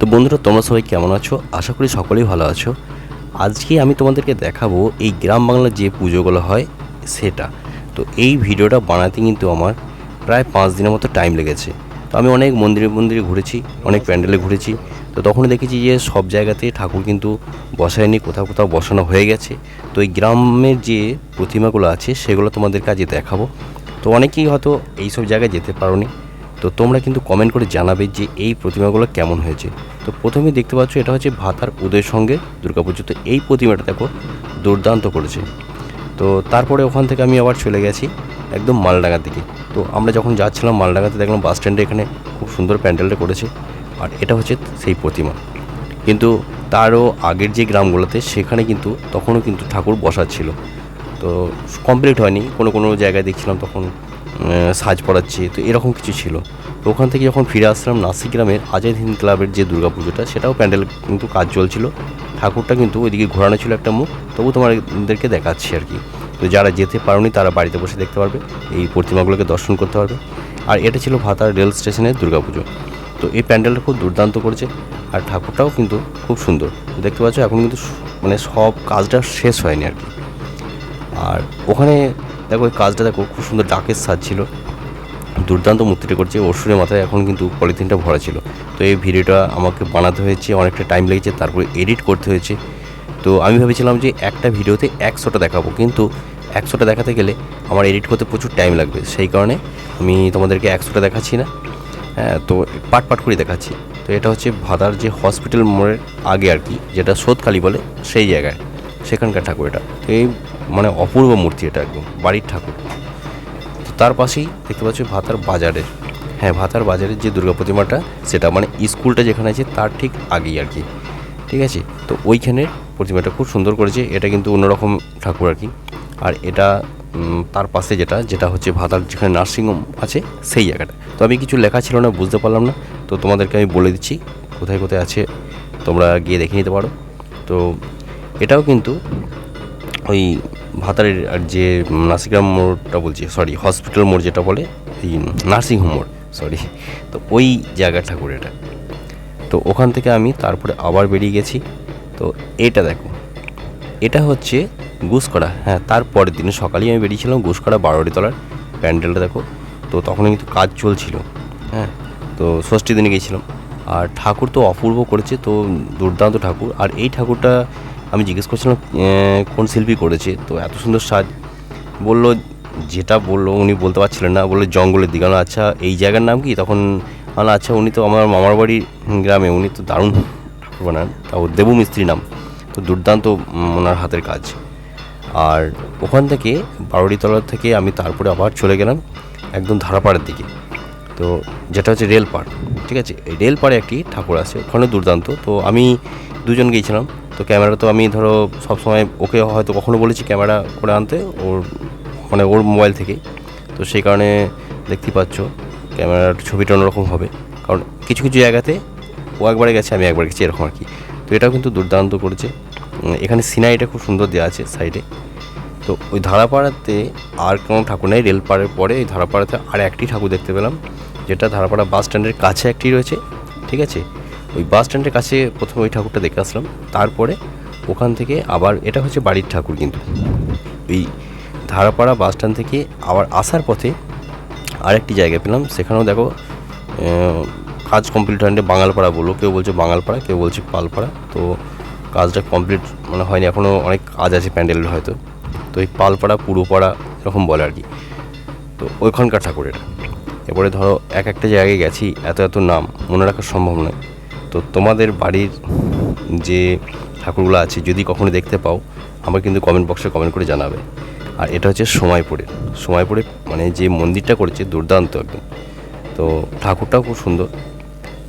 তো বন্ধুরা, তোমরা সবাই কেমন আছো? আশা করি সকলেই ভালো আছো। আজকে আমি তোমাদেরকে দেখাবো এই গ্রাম বাংলার যে পুজোগুলো হয়, সেটা। তো এই ভিডিওটা বানাতে কিন্তু আমার প্রায় পাঁচ দিনের মতো টাইম লেগেছে। তো আমি অনেক মন্দিরে মন্দিরে ঘুরেছি, অনেক প্যান্ডেলে ঘুরেছি। তো তখন দেখেছি যে সব জায়গাতে ঠাকুর কিন্তু বসায়নি, কোথাও কোথাও বসানো হয়ে গেছে। তো এই গ্রামের যে প্রতিমাগুলো আছে, সেগুলো তোমাদের কাজে দেখাবো। তো অনেকেই হয়তো এইসব জায়গায় যেতে পারোনি। তো তোমরা কিন্তু কমেন্ট করে জানাবে যে এই প্রতিমাগুলো কেমন হয়েছে। তো প্রথমেই দেখতে পাচ্ছ এটা হচ্ছে ভাতার উদয়ের সঙ্গে দুর্গাপুজো। তো এই প্রতিমাটা দেখো দুর্দান্ত করেছে। তো তারপরে ওখান থেকে আমি আবার চলে গেছি একদম মালডাঙ্গার দিকে। তো আমরা যখন যাচ্ছিলাম মালডাঙ্গাতে দেখলাম বাস স্ট্যান্ডে এখানে খুব সুন্দর প্যান্ডেলটা করেছে। আর এটা হচ্ছে সেই প্রতিমা। কিন্তু তারও আগের যে গ্রামগুলোতে সেখানে কিন্তু তখনও কিন্তু ঠাকুর বসাচ্ছিল তো কমপ্লিট হয়নি। কোনো কোনো জায়গায় দেখছিলাম তখন সাজ পড়াচ্ছে তো এরকম কিছু ছিল। তো ওখান থেকে যখন ফিরে আসলাম, নাসিক গ্রামের আজাদ হিন্দ ক্লাবের যে দুর্গা পুজোটা, সেটাও প্যান্ডেল কিন্তু কাজ চলছিল। ঠাকুরটা কিন্তু ওইদিকে ঘোরানো ছিল একটা মুখ। তবু তোমাদেরকে দেখাচ্ছি আর কি। তো যারা যেতে পারোনি, তারা বাড়িতে বসে দেখতে পারবে। এই প্রতিমাগুলোকে দর্শন করতে পারবে। আর এটা ছিল ভাতার রেল স্টেশনের দুর্গাপুজো তো এই প্যান্ডেলটা খুব দুর্দান্ত করেছে। আর ঠাকুরটাও কিন্তু খুব সুন্দর। দেখতে পাচ্ছ, এখন কিন্তু মানে সব কাজটা শেষ হয়নি আর কি। আর ওখানে দেখো ওই কাজটা দেখো, খুব সুন্দর ডাকের সাজ ছিল। দুর্দান্ত মূর্তিটা করছে। অসুরের মাথায় এখন কিন্তু পলিথিনটা ভরা ছিল। তো এই ভিডিওটা আমাকে বানাতে হয়েছে, অনেকটা টাইম লেগেছে, তারপরে এডিট করতে হয়েছে। তো আমি ভেবেছিলাম যে একটা ভিডিওতে একশোটা দেখাবো, কিন্তু একশোটা দেখাতে গেলে আমার এডিট করতে প্রচুর টাইম লাগবে। সেই কারণে আমি তোমাদেরকে একশোটা দেখাচ্ছি না। হ্যাঁ তো পাট পাট করে দেখাচ্ছি। তো এটা হচ্ছে ভাদার যে হসপিটাল মোড়ের আগে আর কি, যেটা সোদকালী বলে, সেই জায়গায়, সেখানকার ঠাকুর এটা। তো এই মানে অপূর্ব মূর্তি এটা একদম, বাড়ির ঠাকুর। তো তার পাশেই দেখতে পাচ্ছ ভাতার বাজারের হ্যাঁ ভাতার বাজারের যে দুর্গা প্রতিমাটা, সেটা মানে স্কুলটা যেখানে আছে তার ঠিক আগেই আর কি। ঠিক আছে? তো ওইখানের প্রতিমাটা খুব সুন্দর করেছে, এটা কিন্তু অন্যরকম ঠাকুর আর কি। আর এটা তার পাশে যেটা যেটা হচ্ছে ভাতার যেখানে নার্সিংহোম আছে, সেই জায়গাটা। তো আমি কিছু লেখা ছিল না, বুঝতে পারলাম না। তো তোমাদেরকে আমি বলে দিচ্ছি, কোথায় কোথায় আছে, তোমরা গিয়ে দেখে নিতে পারো। তো এটাও কিন্তু ওই ভাতারের যে নাসিগ্রাম মোড়টা বলছি সরি হসপিটাল মোড় যেটা বলে, এই নার্সিংহোম মোড় সরি তো ওই জায়গা ঠাকুর এটা। তো ওখান থেকে আমি তারপরে আবার বেরিয়ে গেছি। তো এটা দেখো, এটা হচ্ছে গুসকড়া হ্যাঁ তারপরের দিনে সকালেই আমি বেরিয়েছিলাম গুসকড়া বারোটি তলার প্যান্ডেলটা দেখো। তো তখন কিন্তু কাজ চলছিল হ্যাঁ তো ষষ্ঠী দিনে গেছিলাম। আর ঠাকুর তো অপূর্ব করেছে, তো দুর্দান্ত ঠাকুর। আর এই ঠাকুরটা আমি জিজ্ঞেস করছিলাম কোন শিল্পী করেছে? তো এত সুন্দর সাজ বলল, যেটা বলল উনি বলতে পারছিলেন না। বলল, জঙ্গলের দিকে। আচ্ছা এই জায়গার নাম কি? তখন মানে আচ্ছা উনি তো আমার মামার বাড়ির গ্রামে, উনি তো দারুণ ঠাকুর বানান। তাও দেবু মিস্ত্রি নাম। তো দুর্দান্ত ওনার হাতের কাজ। আর ওখান থেকে বারোটিতলা থেকে আমি তারপরে আবার চলে গেলাম একদম ধারাপাড়ের দিকে। তো যেটা হচ্ছে রেলপাড় ঠিক আছে? এই রেলপাড়ে একটি ঠাকুর আছে ওখানে দুর্দান্ত। তো আমি দুজন গিয়েছিলাম। তো ক্যামেরা তো আমি ধরো সবসময় ওকে হয়তো কখনো বলেছি ক্যামেরা করে আনতে, ওর মানে ওর মোবাইল থেকেই। তো সেই কারণে দেখতেই পাচ্ছ ক্যামেরার ছবিটা অন্যরকম হবে। কারণ কিছু কিছু জায়গাতে ও একবারে গেছে, আমি একবার গেছি, এরকম আর কি। তো এটাও কিন্তু দুর্দান্ত করেছে। এখানে সিনারিটা খুব সুন্দর দেওয়া আছে সাইডে। তো ওই ধারাপাড়াতে আর কোনো ঠাকুর নেই, রেলপাড়ের পরে ওই ধারাপাড়াতে আর একটি ঠাকুর দেখতে পেলাম, যেটা ধারাপাড়া বাস স্ট্যান্ডের কাছে একটি রয়েছে, ঠিক আছে? ওই বাস স্ট্যান্ডের কাছে প্রথমে ওই ঠাকুরটা দেখে আসলাম। তারপরে ওখান থেকে আবার, এটা হচ্ছে বাড়ির ঠাকুর কিন্তু। ওই ধারাপাড়া বাস স্ট্যান্ড থেকে আবার আসার পথে আরেকটি জায়গা পেলাম। সেখানেও দেখো কাজ কমপ্লিট হয়নি। বাঙালপাড়া বলো কেউ বলছে বাঙালপাড়া, কেউ বলছে পালপাড়া। তো কাজটা কমপ্লিট মানে হয়নি, এখনও অনেক কাজ আছে প্যান্ডেলের হয়তো। তো এই পালপাড়া, পুরোপাড়া এরকম বলে আর কি। তো ওইখানকার ঠাকুরের। এবারে ধরো, এক একটা জায়গায় গেছি, এত এত নাম, মনে রাখা সম্ভব নয়। তো তোমাদের বাড়ির যে ঠাকুরগুলো আছে, যদি কখনো দেখতে পাও আমার কিন্তু কমেন্ট বক্সে কমেন্ট করে জানাবে। আর এটা হচ্ছে সময়পুরের সময়পুরে মানে যে মন্দিরটা করেছে, দুর্দান্ত একদম। তো ঠাকুরটাও খুব সুন্দর।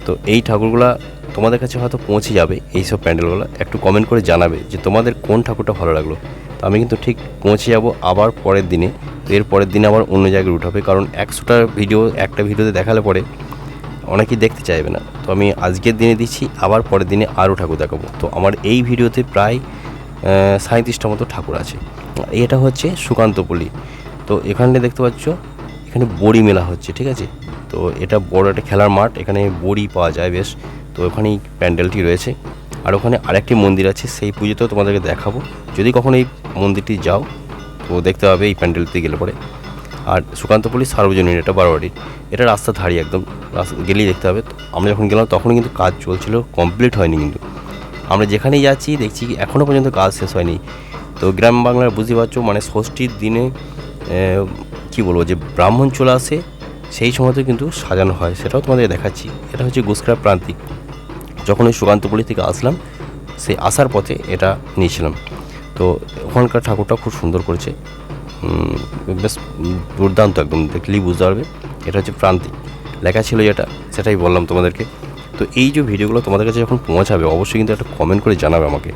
তো এই ঠাকুরগুলা তোমাদের কাছে হয়তো পৌঁছে যাবে, এই সব প্যান্ডেলগুলো। একটু কমেন্ট করে জানাবে যে তোমাদের কোন ঠাকুরটা ভালো লাগল। তো আমি কিন্তু ঠিক পৌঁছে যাব আবার পরের দিনে। এর পরের দিনে আবার অন্য জায়গায় উঠাবে কারণ একশোটা ভিডিও একটা ভিডিওতে দেখালে পরে অনেকেই দেখতে চাইবে না। তো আমি আজকের দিনে দিচ্ছি, আবার পরের দিনে আরও ঠাকুর দেখাবো। তো আমার এই ভিডিওতে প্রায় সাঁত্রিশটা মতো ঠাকুর আছে। এটা হচ্ছে সুকান্তপল্লী তো এখানে দেখতে পাচ্ছ, এখানে বড়ি মেলা হচ্ছে, ঠিক আছে? তো এটা বড় একটা খেলার মাঠ, এখানে বড়ি পাওয়া যায় বেশ। তো ওখানেই প্যান্ডেলটি রয়েছে। আর ওখানে আরেকটি মন্দির আছে, সেই পুজোতেও তোমাদেরকে দেখাবো। যদি কখনো এই মন্দিরটি যাও, তো দেখতে হবে এই প্যান্ডেলটি গেলে পরে। আর সুকান্তপল্লী সার্বজনীন, এটা বারোয়ারি। এটা রাস্তা ধারি একদম। রাস্তা গেলেই দেখতে হবে। আমরা যখন গেলাম তখন কিন্তু কাজ চলছিল কমপ্লিট হয়নি কিন্তু। আমরা যেখানেই যাচ্ছি, দেখছি এখনও পর্যন্ত কাজ শেষ হয়নি। তো গ্রাম বাংলার বুঝতে পারছ মানে ষষ্ঠীর দিনে কি বলব, যে ব্রাহ্মণ চলে আসে, সেই সময়তে কিন্তু সাজানো হয়। সেটাও তোমাদের দেখাচ্ছি। এটা হচ্ছে গুসকরা প্রান্তিক। যখন ওই সুকান্তপল্লী থেকে আসলাম সেই আসার পথে এটা নিয়েছিলাম। তো ওখানকার ঠাকুরটা খুব সুন্দর করেছে। বেশ দুর্দান্ত একদম, দেখলেই বুঝতে পারবে। এটা হচ্ছে প্রান্তিক। লেখা ছিল যেটা, সেটাই বললাম তোমাদেরকে। তো এই যে ভিডিওগুলো তোমাদের কাছে যখন পৌঁছাবে, অবশ্যই কিন্তু একটা কমেন্ট করে জানাবে আমাকে।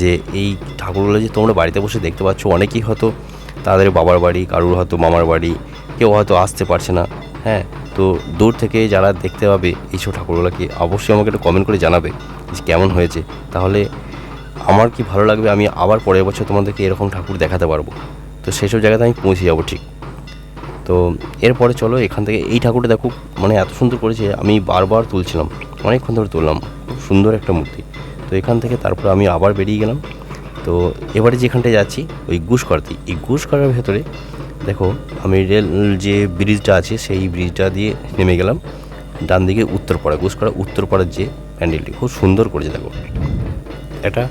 যে এই ঠাকুরগুলো যে তোমরা বাড়িতে বসে দেখতে পাচ্ছ, অনেকেই হয়তো তাদের বাবার বাড়ি, কারুর হয়তো মামার বাড়ি, কেউ হয়তো আসতে পারছে না। হ্যাঁ তো দূর থেকে যারা দেখতে পাবে এইসব ঠাকুরগুলোকে অবশ্যই আমাকে একটু কমেন্ট করে জানাবে যে কেমন হয়েছে। তাহলে আমার কি ভালো লাগবে, আমি আবার পরের বছর তোমাদেরকে এরকম ঠাকুর দেখাতে পারব। তো সেই সব জায়গাতে আমি পৌঁছে যাব ঠিক। তো এরপরে চলো এখান থেকে, এই ঠাকুরটা দেখো মানে এত সুন্দর করেছে, আমি বারবার তুলছিলাম, অনেকক্ষণ ধরে তুললাম, খুব সুন্দর একটা মূর্তি। তো এখান থেকে তারপর আমি আবার বেরিয়ে গেলাম। তো এবারে যেখানটায় যাচ্ছি, ওই ঘুষকরাতি এই ঘুষকরার ভেতরে, দেখো, আমি রেল, যে ব্রিজটা আছে, সেই ব্রিজটা দিয়ে নেমে গেলাম। ডান দিকে উত্তরপাড়া ঘুষকরা উত্তরপাড়ার যে প্যান্ডেলটি, খুব সুন্দর করেছে, দেখো। এটা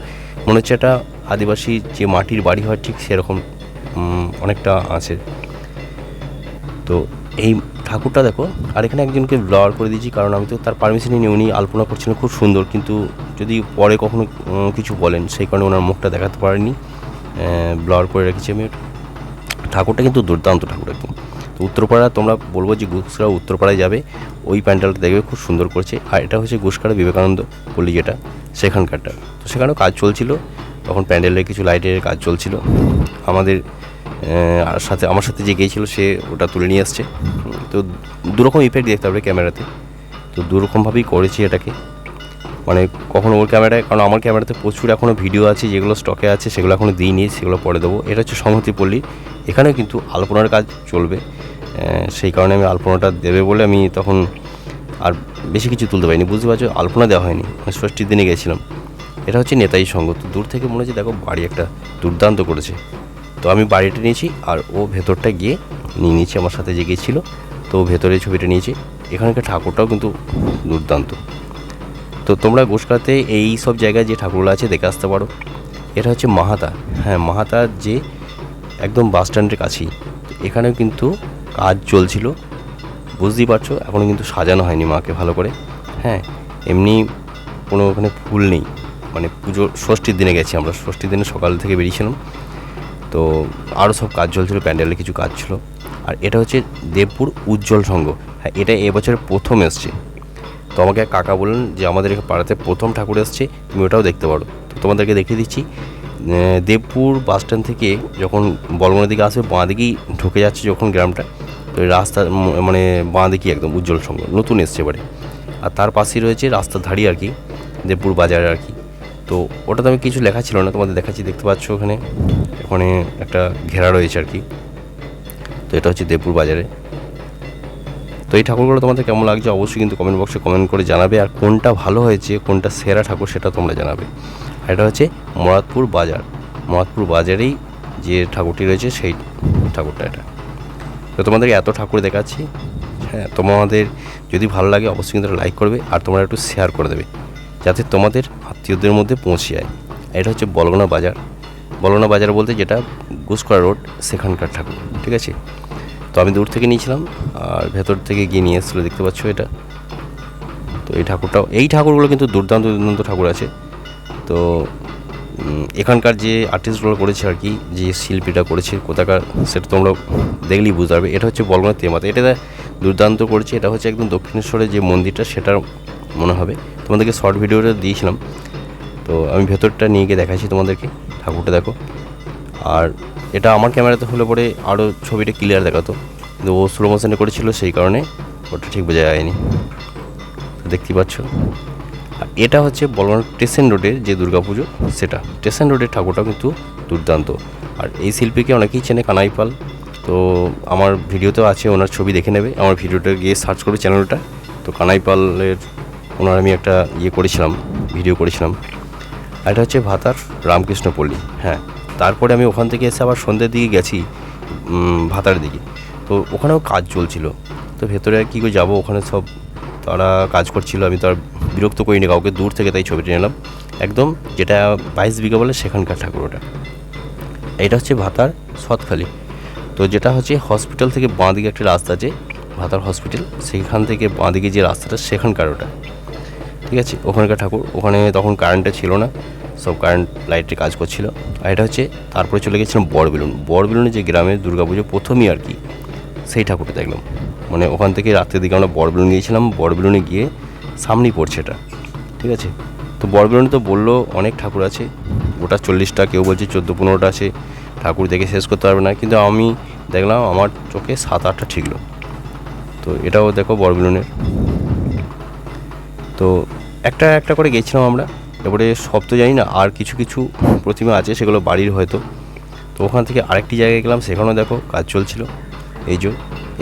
মনে হচ্ছে একটা আদিবাসী যে মাটির বাড়ি হয়, ঠিক সেরকম অনেকটা আছে। তো এই ঠাকুরটা দেখো, আর এখানে একজনকে ব্লার করে দিয়েছি, কারণ আমি তো তার পারমিশনই নিয়ে উনি আলপনা করছিলেন খুব সুন্দর, কিন্তু যদি পরে কখনো কিছু বলেন, সেই কারণে ওনার মুখটা দেখাতে পারেনি। ব্লার করে রেখেছি আমি। ঠাকুরটা কিন্তু দুর্দান্ত ঠাকুর একদম। তো উত্তরপাড়া তোমরা বলব যে গুসরা উত্তরপাড়ায় যাবে, ওই প্যান্ডেলটা দেখবে, খুব সুন্দর করছে। আর এটা হচ্ছে গুসকারা বিবেকানন্দ পল্লী যেটা, সেখানকারটা। তো সেখানেও কাজ চলছিল। তখন প্যান্ডেলের কিছু লাইটের কাজ চলছিল। আমাদের সাথে, আমার সাথে যে গিয়েছিল সে ওটা তুলে নিয়ে আসছে। তো দুরকম ইফেক্ট দেখতে পারবে ক্যামেরাতে। তো দুরকমভাবেই করেছি এটাকে। মানে কখনো ওর ক্যামেরায়, কারণ আমার ক্যামেরাতে প্রচুর এখনও ভিডিও আছে, যেগুলো স্টকে আছে, সেগুলো এখনও দিইনি, সেগুলো পরে দেবো। এটা হচ্ছে সংহতি পল্লী। এখানেও কিন্তু আলপনার কাজ চলবে। সেই কারণে আমি আলপনাটা দেবে বলে আমি তখন আর বেশি কিছু তুলতে পারিনি। বুঝতে পারছ? আলপনা দেওয়া হয়নি। ষষ্ঠীর দিনে গেছিলাম। এটা হচ্ছে নেতাজি সঙ্গ তো দূর থেকে মনে হচ্ছে দেখো বাড়ি একটা দুর্দান্ত করেছে। তো আমি বাড়িটা নিয়েছি আর ও ভেতরটা গিয়ে নিয়ে নিয়েছি আমার সাথে যে গিয়েছিল তো ভেতরে ছবিটা নিয়েছি। এখানকার ঠাকুরটাও কিন্তু দুর্দান্ত। তো তোমরা গোসকাতে এই সব জায়গায় যে ঠাকুরগুলো আছে দেখে আসতে পারো। এটা হচ্ছে মাহাতা। হ্যাঁ মাহাতার যে একদম বাস স্ট্যান্ডের কাছেই। এখানেও কিন্তু কাজ চলছিল। বুঝতেই পারছ এখনও কিন্তু সাজানো হয়নি মাকে ভালো করে। হ্যাঁ এমনি কোনো ওখানে ফুল নেই। মানে পুজো ষষ্ঠীর দিনে গেছি আমরা। ষষ্ঠীর দিনে সকাল থেকে বেরিয়েছিলাম। তো আরও সব কাজ চলছিল, প্যান্ডেলে কিছু কাজ ছিল। আর এটা হচ্ছে দেবপুর উজ্জ্বল সংঘ। হ্যাঁ এটা এবছরের প্রথম এসছে। তো আমাকে কাকা বললেন যে, আমাদের পাড়াতে প্রথম ঠাকুর এসছে, তুমি ওটাও দেখতে পারো। তো তোমাদেরকে দেখিয়ে দিচ্ছি। দেবপুর বাস স্ট্যান্ড থেকে যখন বলগনের দিকে আসবে, বাঁ দিকেই ঢুকে যাচ্ছে যখন গ্রামটা, তো রাস্তা মানে বাঁ দিকেই একদম উজ্জ্বল সংঘ, নতুন এসছে এবারে। আর তার পাশেই রয়েছে রাস্তার ধারি আর কি, দেবপুর বাজারে আর কি। তো ওটাতে আমি কিছু লেখা ছিল না, তোমাদের দেখাচ্ছি, দেখতে পাচ্ছ ওখানে। ওখানে একটা ঘেরা রয়েছে আর কি। তো এটা হচ্ছে দেবপুর বাজারে। তো এই ঠাকুরগুলো তোমাদের কেমন লাগছে অবশ্যই কিন্তু কমেন্ট বক্সে কমেন্ট করে জানাবে। আর কোনটা ভালো হয়েছে, কোনটা সেরা ঠাকুর সেটা তোমরা জানাবে। আর এটা হচ্ছে মরাদপুর বাজার। মরাদপুর বাজারেই যে ঠাকুরটি রয়েছে, সেই ঠাকুরটা এটা। তো তোমাদেরকে এত ঠাকুর দেখাচ্ছি। হ্যাঁ তোমাদের যদি ভালো লাগে অবশ্যই কিন্তু লাইক করবে, আর তোমরা একটু শেয়ার করে দেবে। যাতে তোমাদের আত্মীয়দের মধ্যে পৌঁছে যায়। এটা হচ্ছে বলগনা বাজার। বলগনা বাজার বলতে যেটা গুসকরা রোড, সেখানকার ঠাকুর, ঠিক আছে? তো আমি দূর থেকে নিয়েছিলাম, আর ভেতর থেকে গিয়ে নিয়ে এসেছিল, দেখতে পাচ্ছ এটা? তো এই ঠাকুরটাও, এই ঠাকুরগুলো কিন্তু দুর্দান্ত দুর্দান্ত ঠাকুর আছে। তো এখানকার যে আর্টিস্টগুলো করেছে আর কি, যে শিল্পীটা করেছে, কোথাকার, সেটা তোমরা দেখলেই বুঝতে পারবে। এটা হচ্ছে বলগনা তেমাতা। এটা দুর্দান্ত করেছে, এটা হচ্ছে একদম দক্ষিণেশ্বরের যে মন্দিরটা, সেটার মনে হবে। তোমাদেরকে শর্ট ভিডিওটা দিয়েছিলাম। তো আমি ভেতরটা নিয়ে গিয়ে দেখাচ্ছি তোমাদেরকে। ঠাকুরটা দেখো। আর এটা আমার ক্যামেরাতে হলে পরে আরও ছবিটা ক্লিয়ার দেখাতো। কিন্তু ও স্লো মোশনে করেছিল সেই কারণে ওটা ঠিক বোঝা যায়নি। তো দেখতেই পাচ্ছ। আর এটা হচ্ছে বলবান স্টেশন রোডের যে দুর্গাপুজো, সেটা। স্টেশন রোডের ঠাকুরটা কিন্তু দুর্দান্ত। আর এই শিল্পীকে অনেকেই চেনে কানাইপাল তো আমার ভিডিওতেও আছে, ওনার ছবি দেখে নেবে। আমার ভিডিওটা গিয়ে সার্চ করবে চ্যানেলটা তো কানাইপালের ওনার আমি একটা ইয়ে করেছিলাম ভিডিও করেছিলাম। আর এটা হচ্ছে ভাতার রামকৃষ্ণপল্লী হ্যাঁ। তারপরে আমি ওখান থেকে এসে আবার সন্ধ্যের দিকে গেছি ভাতার দিকে। তো ওখানেও কাজ চলছিল। তো ভেতরে কী করে যাব, ওখানে সব তারা কাজ করছিল, আমি তো আর বিরক্ত করিনি কাউকে, দূর থেকে তাই ছবিটা নিলাম। একদম যেটা বাইশ বিঘা বলে সেখানকার ঠাকুর ওটা। এটা হচ্ছে ভাতার সৎখালি। তো যেটা হচ্ছে হসপিটাল থেকে বাঁ দিকে একটা রাস্তা আছে, ভাতার হসপিটাল। সেখান থেকে বাঁ দিকে যে রাস্তাটা, সেখানকার ওটা। ঠিক আছে? ওখানকার ঠাকুর, ওখানে তখন কারেন্টটা ছিল না, সব কারেন্ট লাইটের কাজ করছিল। আর এটা হচ্ছে, তারপরে চলে গেছিলাম বড়বেলুন বড়বেলুনে যে গ্রামের দুর্গাপুজো প্রথমই আর কি, সেই ঠাকুরটা দেখলাম। মানে ওখান থেকে রাত্রের দিকে আমরা বড়বেলুন গিয়েছিলাম। বড়বেলুনে গিয়ে সামনেই পড়ছে এটা। ঠিক আছে? তো বড়বেলুনে তো বলল অনেক ঠাকুর আছে। গোটা চল্লিশটা, কেউ বলছে চোদ্দ, পনেরোটা আছে। ঠাকুর দেখে শেষ করতে পারবে না। কিন্তু আমি দেখলাম, আমার চোখে সাত, আটটা ঠিকলো। তো এটাও দেখো বড়বেলুনের তো একটা একটা করে গেছিলাম আমরা। এবারে সব তো জানি না, আর কিছু কিছু প্রতিমা আছে, সেগুলো বাড়ির হয়তো। তো ওখান থেকে আরেকটি জায়গায় গেলাম, সেখানেও দেখো কাজ চলছিল। এই যে,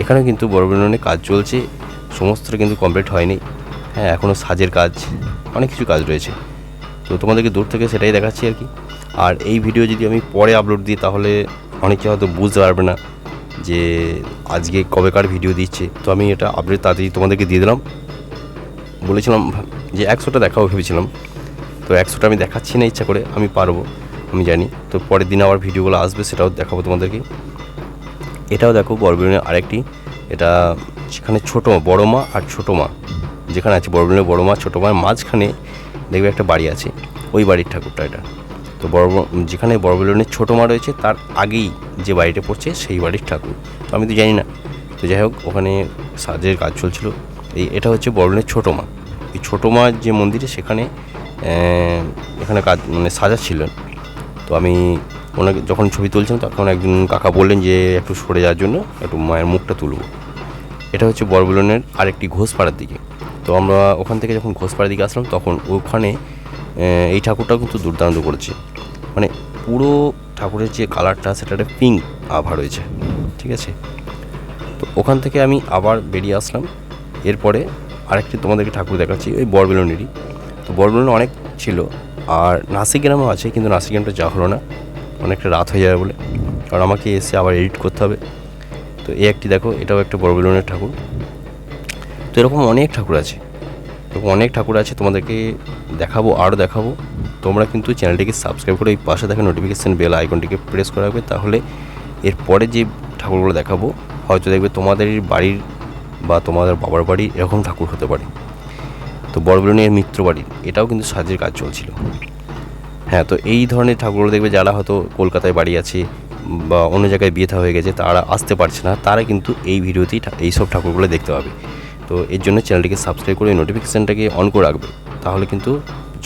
এখানেও কিন্তু বড় বিল্ডিংয়ে কাজ চলছে, সমস্তটা কিন্তু কমপ্লিট হয়নি। হ্যাঁ এখনও সাজের কাজ, অনেক কিছু কাজ রয়েছে। তো তোমাদেরকে দূর থেকে সেটাই দেখাচ্ছি আর কি। আর এই ভিডিও যদি আমি পরে আপলোড দিই, তাহলে অনেকে হয়তো বুঝতে পারবে না যে আজকে কবেকার ভিডিও দিচ্ছে। তো আমি এটা আপডেট তাড়াতাড়ি তোমাদেরকে দিয়ে দিলাম। বলেছিলাম যে একশোটা দেখাবো ভেবেছিলাম। তো একশোটা আমি দেখাচ্ছি না ইচ্ছা করে, আমি পারব, আমি জানি। তো পরের দিন আবার ভিডিওগুলো আসবে, সেটাও দেখাবো তোমাদেরকে। এটাও দেখো বড়বিলনের আরেকটি। এটা সেখানে ছোটো বড় মা আর ছোটো মা। যেখানে আছে বড়বিলনের বড় মা, ছোটো মার মাঝখানে দেখবে একটা বাড়ি আছে। ওই বাড়ির ঠাকুরটা এটা। তো বড় যেখানে বড়বিলনের ছোটো মা রয়েছে, তার আগেই যে বাড়িটা পড়ছে, সেই বাড়ির ঠাকুর। তো আমি তো জানি না। তো যাই হোক, ওখানে সাজের কাজ চলছিল। এই এটা হচ্ছে বড়বিলনের ছোটো মা। এই ছোটো মার যে মন্দিরে সেখানে এখানে কাজ মানে সাজাচ্ছিলেন। তো আমি ওনাকে যখন ছবি তুলছিলাম, তখন একজন কাকা বললেন যে, একটু সরে যাওয়ার জন্য একটু মায়ের মুখটা তুলব। এটা হচ্ছে বরবলনের আরেকটি ঘোষপাড়ার দিকে। তো আমরা ওখান থেকে যখন ঘোষপাড়ার দিকে আসলাম, তখন ওখানে এই ঠাকুরটাও কিন্তু দুর্দান্ত করেছে। মানে পুরো ঠাকুরের যে কালারটা সেটা একটা পিঙ্ক আভা রয়েছে। ঠিক আছে? তো ওখান থেকে আমি আবার বেরিয়ে আসলাম। এরপরে আরেকটি তোমাদেরকে ঠাকুর দেখাচ্ছি ওই বরবেলনেরই। তো বড়বেলনে অনেক ছিল, আর নাসিক গ্রামও আছে, কিন্তু নাসিক গ্রামটা যাওয়া হলো না। অনেকটা রাত হয়ে যাবে বলে। কারণ আমাকে এসে আবার এডিট করতে হবে। তো এই একটি দেখো, এটাও একটা বড়বেলনের ঠাকুর। তো এরকম অনেক ঠাকুর আছে। এরকম অনেক ঠাকুর আছে, তোমাদেরকে দেখাবো, আরও দেখাবো। তোমরা কিন্তু চ্যানেলটিকে সাবস্ক্রাইব করে এই পাশে দেখা নোটিফিকেশান বেল আইকনটিকে প্রেস করে রাখবে তাহলে এরপরে যে ঠাকুরগুলো দেখাবো, হয়তো দেখবে তোমাদের বাড়ির বা তোমাদের বাবার বাড়ি এরকম ঠাকুর হতে পারে। তো বড়বলনের মিত্র বাড়ি, এটাও কিন্তু সাজের কাজ চলছিল। হ্যাঁ তো এই ধরনের ঠাকুরগুলো দেখবে যারা হয়তো কলকাতায় বাড়ি আছে বা অন্য জায়গায় বিয়ে থা হয়ে গেছে, তারা আসতে পারছে না, তারা কিন্তু এই ভিডিওতেই এই সব ঠাকুরগুলো দেখতে পাবে। তো এর জন্য চ্যানেলটিকে সাবস্ক্রাইব করে নোটিফিকেশানটাকে অন করে রাখবে, তাহলে কিন্তু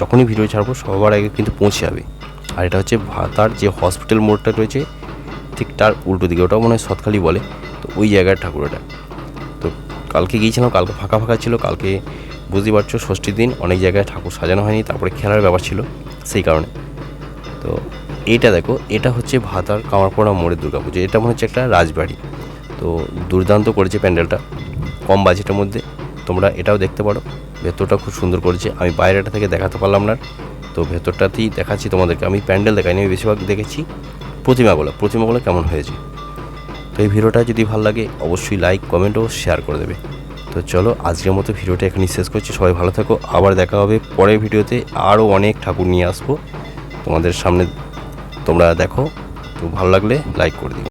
যখনই ভিডিও ছাড়বো সবার আগে কিন্তু পৌঁছে যাবে। আর এটা হচ্ছে ভাতার যে হসপিটাল মোড়টা রয়েছে, ঠিক তার উল্টো দিকে, ওটাও মনে হয় সৎখালি বলে, তো ওই জায়গার ঠাকুর তো কালকে গিয়েছিলাম, কালকে ফাঁকা ফাঁকা ছিল, কালকে বুঝতেই পারছ ষষ্ঠীর দিন, অনেক জায়গায় ঠাকুর সাজানো হয়নি, তারপরে খেলার ব্যাপার ছিল সেই কারণে। তো এইটা দেখো, এটা হচ্ছে ভাতার কামারপোড়া মোড়ের দুর্গাপুজো, এটা মনে হচ্ছে একটা রাজবাড়ি। তো দুর্দান্ত করেছে প্যান্ডেলটা, কম বাজেটের মধ্যে, তোমরা এটাও দেখতে পারো, ভেতরটা খুব সুন্দর করেছে, আমি বাইরেটা থেকে দেখাতে পারলাম না, তো ভেতরটাতেই দেখাচ্ছি তোমাদেরকে, আমি প্যান্ডেল দেখাইনি, আমি বেশিরভাগ দেখেছি প্রতিমাগুলো প্রতিমাগুলো কেমন হয়েছে। তো এই ভিডিওটা যদি ভালো লাগে, অবশ্যই লাইক কমেন্ট ও শেয়ার করে দেবে। তো চলো, আজকের মতো ভিডিওটা এখানেই শেষ করছি। সবাই ভালো থাকো। আবার দেখা হবে পরের ভিডিওতে। আরও অনেক ঠাকুর নিয়ে আসব। তোমাদের সামনে তোমরা দেখো। তো ভালো লাগলে লাইক করে দিও।